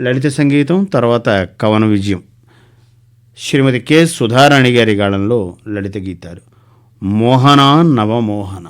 లలిత సంగీతం తర్వాత కవన విజయం. శ్రీమతి కె సుధారాణి గారి గాళంలో లలిత గీతారు మోహన నవమోహన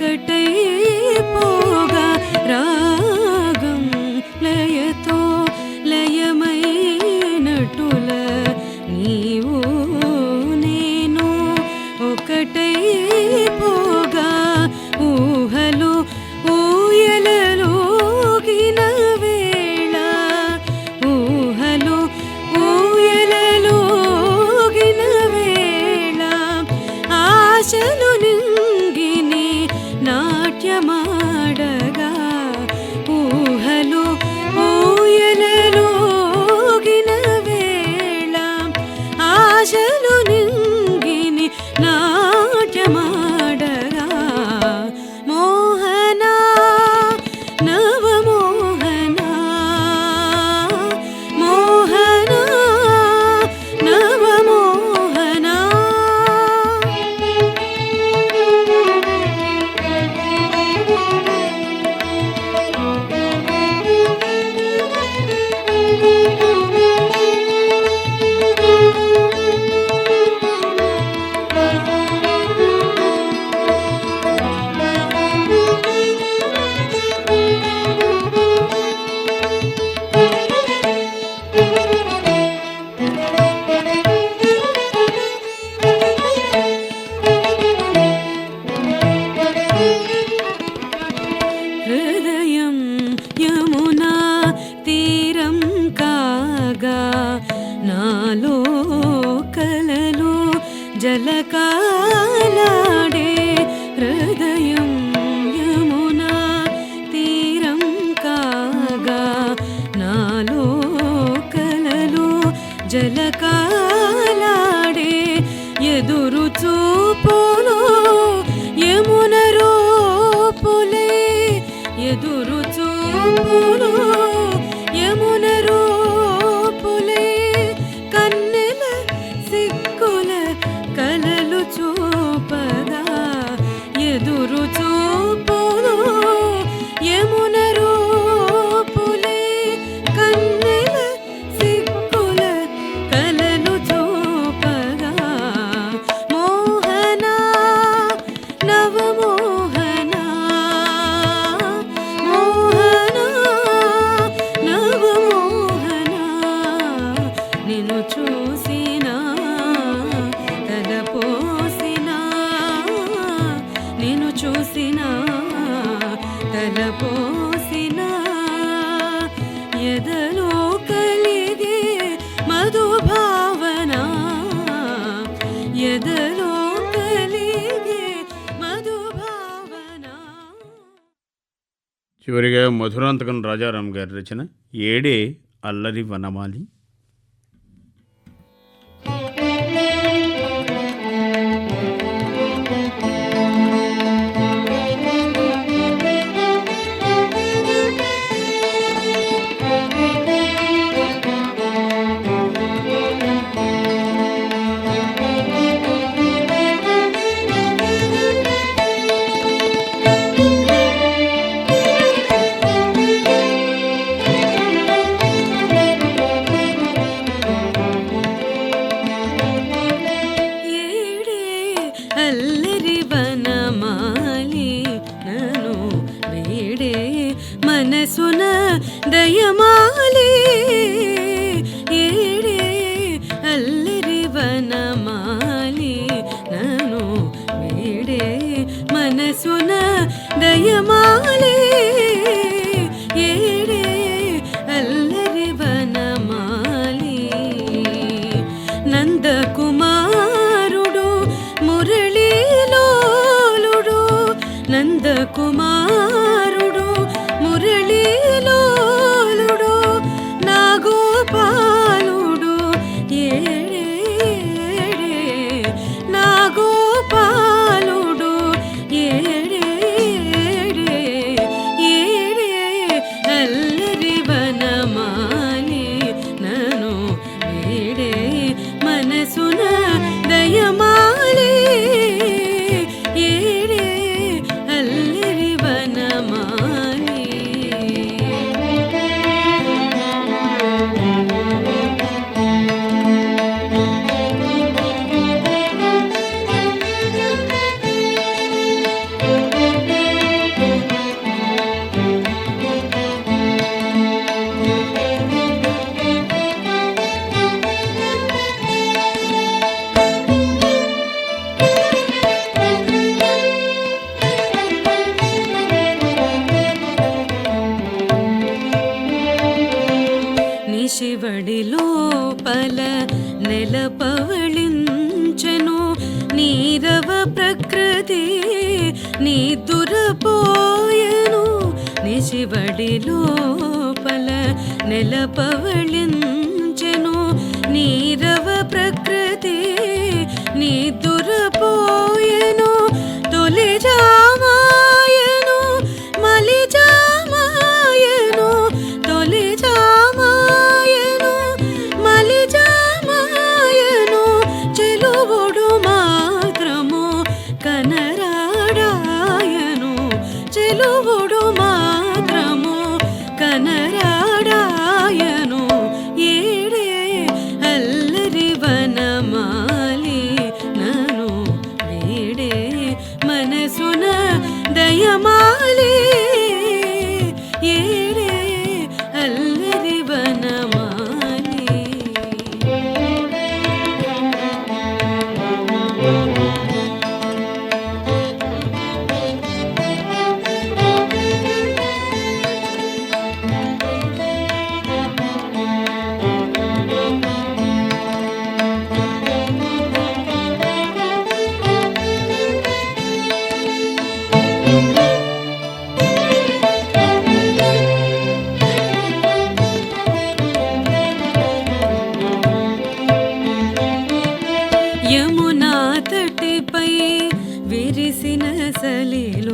ಕಟೈ ಪೋಗ ರಾ जल का చివరిగా మధురాంతకం రాజారాం గారి రచన ఏడే అల్లరి వనమాలి. கையிலே కవళించెను నీరవ ప్రకృతి నీ దురపోయెను. నిశివడి లోపల నెలపవళించెను నీరవ ప్రకృతి నీ దు வாசலில்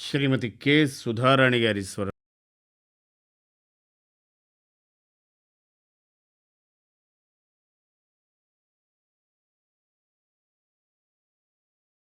శ్రీమతి కె సుధారాణి గారి స్వరం